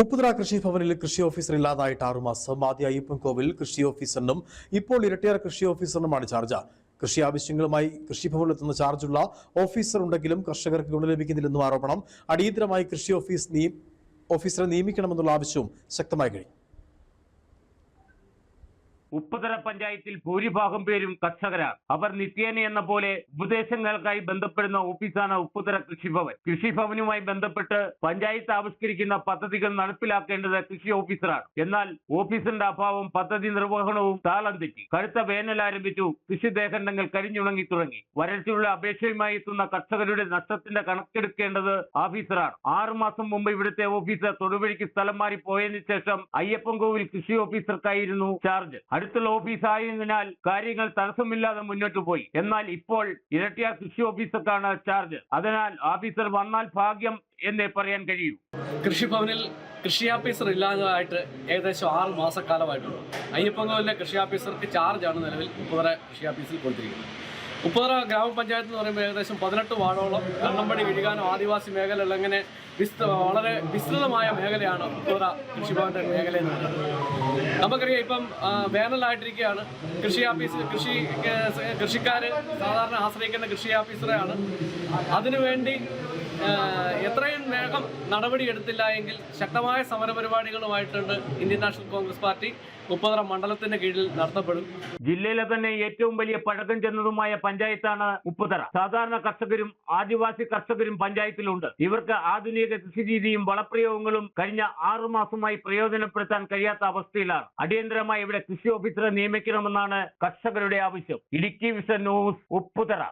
ഉപ്പുതറ കൃഷി ഭവനിൽ കൃഷി ഓഫീസർ ഇല്ലാതായിട്ട് ആറുമാസം. ആദ്യ അയ്യപ്പൻ കോവിൽ കൃഷി ഓഫീസറിനും ഇപ്പോൾ ഇരട്ടിയാർ കൃഷി ഓഫീസറിനുമാണ് ചാർജ്. കൃഷി ആവശ്യങ്ങളുമായി കൃഷിഭവനിലെത്തുന്ന ചാർജുള്ള ഓഫീസർ ഉണ്ടെങ്കിലും കർഷകർക്ക് ഗുണം ലഭിക്കുന്നില്ലെന്നും ആരോപണം. അടിയന്തരമായി കൃഷി ഓഫീസ് ഓഫീസറെ നിയമിക്കണമെന്നുള്ള ആവശ്യവും ശക്തമായി കഴിഞ്ഞു. ഉപ്പുതറ പഞ്ചായത്തിൽ ഭൂരിഭാഗം പേരും കർഷകരാണ്. അവർ നിത്യേന എന്ന പോലെ ഉപദേശങ്ങൾക്കായി ബന്ധപ്പെടുന്ന ഓഫീസാണ് ഉപ്പുതറ കൃഷിഭവൻ. കൃഷിഭവനുമായി ബന്ധപ്പെട്ട് പഞ്ചായത്ത് ആവിഷ്കരിക്കുന്ന പദ്ധതികൾ നടപ്പിലാക്കേണ്ടത് കൃഷി ഓഫീസറാണ്. എന്നാൽ ഓഫീസിന്റെ അഭാവം പദ്ധതി നിർവഹണവും താളം തെറ്റി. കടുത്ത വേനൽ ആരംഭിച്ചു. കൃഷി ദേഹണ്ടങ്ങൾ കരിഞ്ഞുണങ്ങി തുടങ്ങി. വരൾച്ചയുള്ള അപേക്ഷയുമായി എത്തുന്ന കർഷകരുടെ നഷ്ടത്തിന്റെ കണക്കെടുക്കേണ്ടത് ഓഫീസറാണ് ആറുമാസം മുമ്പ് ഇവിടുത്തെ ഓഫീസർ തൊടുവഴിക്ക് സ്ഥലം മാറി പോയതിനു ശേഷം അയ്യപ്പൻകോവിൽ കൃഷി ഓഫീസർക്കായിരുന്നു ചാർജ്. അടുത്തുള്ള ഓഫീസ് ആയതിനാൽ കാര്യങ്ങൾ തടസ്സമില്ലാതെ മുന്നോട്ട് പോയി. എന്നാൽ ഇപ്പോൾ ഇരട്ടിയാർ കൃഷി ഓഫീസർക്കാണ് ചാർജ് അതിനാൽ ഓഫീസർ വന്നാൽ ഭാഗ്യം എന്നേ പറയാൻ കഴിയൂ. കൃഷിഭവനിൽ കൃഷി ഓഫീസർ ഇല്ലാതായിട്ട് ഏകദേശം ആറ് മാസക്കാലമായിട്ടുണ്ട്. അയ്യപ്പൻകോവിലെ കൃഷി ഓഫീസർക്ക് ചാർജാണ് നിലവിൽ ഉപ്പുതറ കൃഷി ഓഫീസിൽ കൊടുത്തിരിക്കുന്നത്. ഉപ്പുതറ ഗ്രാമപഞ്ചായത്ത് എന്ന് പറയുമ്പോൾ ഏകദേശം പതിനെട്ട് വാർഡോളം കണ്ണമ്പടി വിഴുകാനും ആദിവാസി മേഖലകൾ അങ്ങനെ വിസ്ത വളരെ വിസ്തൃതമായ മേഖലയാണ് ഉപ്പുതറ കൃഷിഭവന്റെ മേഖല എന്ന് പറയുന്നത് നമുക്കറിയാം ഇപ്പം വേനലായിട്ടിരിക്കുകയാണ്. കൃഷി ഓഫീസ് കൃഷി കൃഷിക്കാർ സാധാരണ ആശ്രയിക്കുന്ന കൃഷി ഓഫീസറെയാണ് അതിനുവേണ്ടി എത്രയും വേഗം നടപടി എടുത്തില്ല എങ്കിൽ ശക്തമായ സമരപരിപാടികളുമായിട്ടുണ്ട് ഇന്ത്യൻ നാഷണൽ കോൺഗ്രസ് പാർട്ടി. മുപ്പതറ മണ്ഡലത്തിന്റെ കീഴിൽ നടത്തപ്പെടും. ജില്ലയിലെ തന്നെ ഏറ്റവും വലിയ പഴക്കം ചെന്നതുമായ പഞ്ചായത്താണ് മുപ്പതറ. സാധാരണ കർഷകരും ആദിവാസി കർഷകരും പഞ്ചായത്തിലുണ്ട്. ഇവർക്ക് ആധുനിക കൃഷിരീതിയും വളപ്രയോഗങ്ങളും കഴിഞ്ഞ ആറു മാസമായി പ്രയോജനപ്പെടുത്താൻ കഴിയാത്ത അവസ്ഥയിലാണ്. അടിയന്തരമായി ഇവിടെ കൃഷി ഓഫീസറെ നിയമിക്കണമെന്നാണ് കർഷകരുടെ ആവശ്യം. Idukki vision news Upputhara.